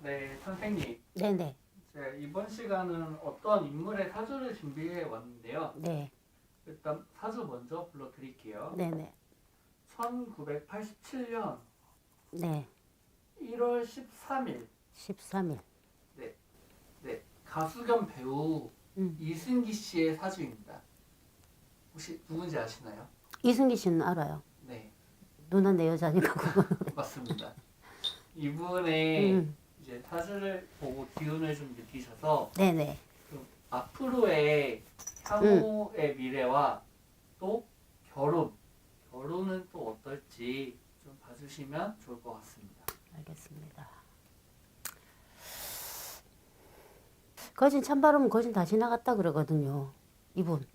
네, 선생님. 네네. 제가 이번 시간은 어떤 인물의 사주를 준비해 왔는데요. 네. 일단 사주 먼저 불러드릴게요. 네네. 1987년 네. 1월 13일 13일. 네, 가수 겸 배우 음. 이승기 씨의 사주입니다. 혹시 누군지 아시나요? 이승기 씨는 알아요. 네, 누나 내 여자니까. 맞습니다. 이분의 음. 이제 사주를 보고 기운을 좀 느끼셔서 네네. 좀 앞으로의 향후의 미래와 또 결혼, 결혼은 또 어떨지 좀 봐주시면 좋을 것 같습니다. 알겠습니다. 거진 찬바람은 거진 다 지나갔다 그러거든요. 이분.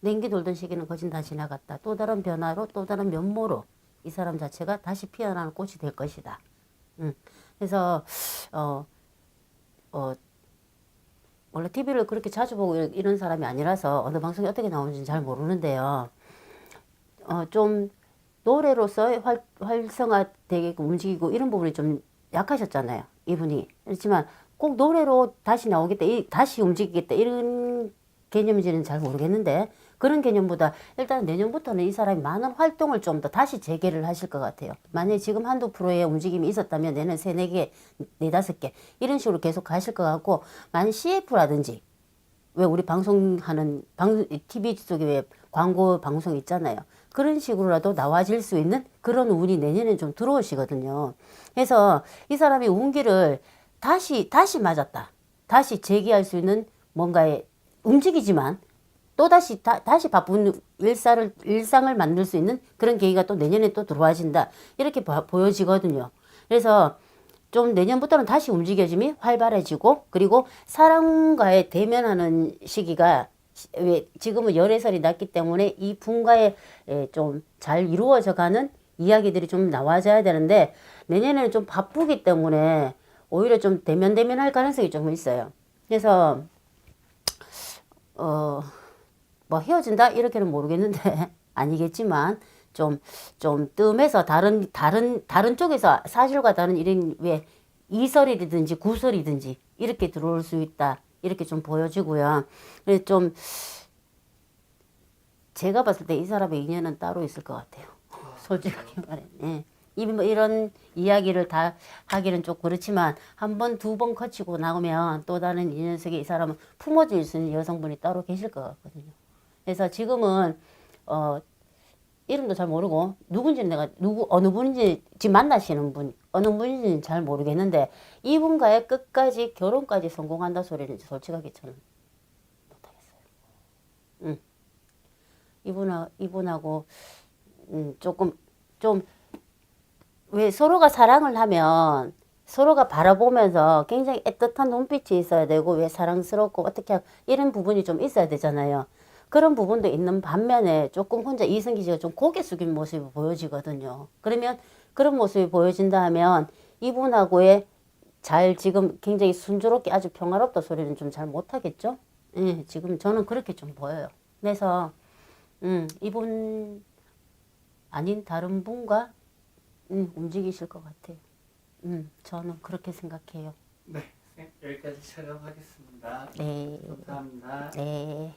냉기 돌던 시기는 거진 다 지나갔다. 또 다른 변화로 또 다른 면모로 이 사람 자체가 다시 피어나는 꽃이 될 것이다. 음. 그래서 어, 어, 원래 TV를 그렇게 자주 보고 이런- 이런 사람이 아니라서 어느 방송이 어떻게 나오는지 잘 모르는데요. 어, 좀 노래로서 활, 활성화되게 움직이고 이런 부분이 좀 약하셨잖아요. 이분이. 그렇지만 꼭 노래로 다시 나오겠다, 이, 다시 움직이겠다 이런 개념인지는 잘 모르겠는데 그런 개념보다 일단 내년부터는 이 사람이 많은 활동을 좀 더 다시 재개를 하실 것 같아요. 만약에 지금 한두 프로의 움직임이 있었다면 내년 세네 개, 네다섯 개 이런 식으로 계속 가실 것 같고 만약 CF라든지 왜 우리 방송하는 방 TV 속에 왜 광고 방송 있잖아요. 그런 식으로라도 나와질 수 있는 그런 운이 내년에 좀 들어오시거든요. 그래서 이 사람이 운기를 다시 다시 맞았다. 다시 재기할 수 있는 뭔가에 움직이지만 또 다시 다, 다시 바쁜 일상을 일상을 만들 수 있는 그런 계기가 또 내년에 또 들어와진다. 이렇게 보, 보여지거든요. 그래서 좀 내년부터는 다시 움직여짐이 활발해지고 그리고 사람과의 대면하는 시기가 시- 왜 지금은 열애설이 났기 때문에 이 분과에 좀 잘 이루어져 가는 이야기들이 좀 나와줘야 되는데 내년에는 좀 바쁘기 때문에 오히려 좀 대면 대면할 가능성이 좀 있어요. 그래서 어 뭐 헤어진다 이렇게는 모르겠는데 아니겠지만 좀 좀 뜸해서 다른 다른 다른 쪽에서 사실과 다른 이런 왜 이설이든지 구설이든지 이렇게 들어올 수 있다 이렇게 좀 보여지고요. 그래서 좀 제가 봤을 때 이 사람의 인연은 따로 있을 것 같아요. 솔직하게 말해. 예. 이- 뭐 이런 이야기를 다 하기는 좀 그렇지만 한 번, 두 번 거치고 나오면 또 다른 인연 속에 이 사람은 품어질 수 있는 여성분이 따로 계실 것 같거든요. 그래서 지금은 어 이름도 잘 모르고 누군지는 내가 누구 어느 분인지 지금 만나시는 분 어느 분인지는 잘 모르겠는데 이분과의 끝까지 결혼까지 성공한다 소리는 솔직하게 저는 못하겠어요. 음. 이분하 이분하고 음, 조금 좀 왜 서로가 사랑을 하면 서로가 바라보면서 굉장히 애틋한 눈빛이 있어야 되고 왜 사랑스럽고 어떻게 이런 부분이 좀 있어야 되잖아요. 그런 부분도 있는 반면에 조금 혼자 이승기 씨가 좀 고개 숙인 모습이 보여지거든요. 그러면 그런 모습이 보여진다 하면 이분하고의 잘 지금 굉장히 순조롭게 아주 평화롭다 소리는 좀 잘 못하겠죠? 예, 지금 저는 그렇게 좀 보여요. 그래서 음, 이분 아닌 다른 분과 음, 움직이실 것 같아요. 음, 저는 그렇게 생각해요. 네, 여기까지 촬영하겠습니다. 네, 감사합니다. 네.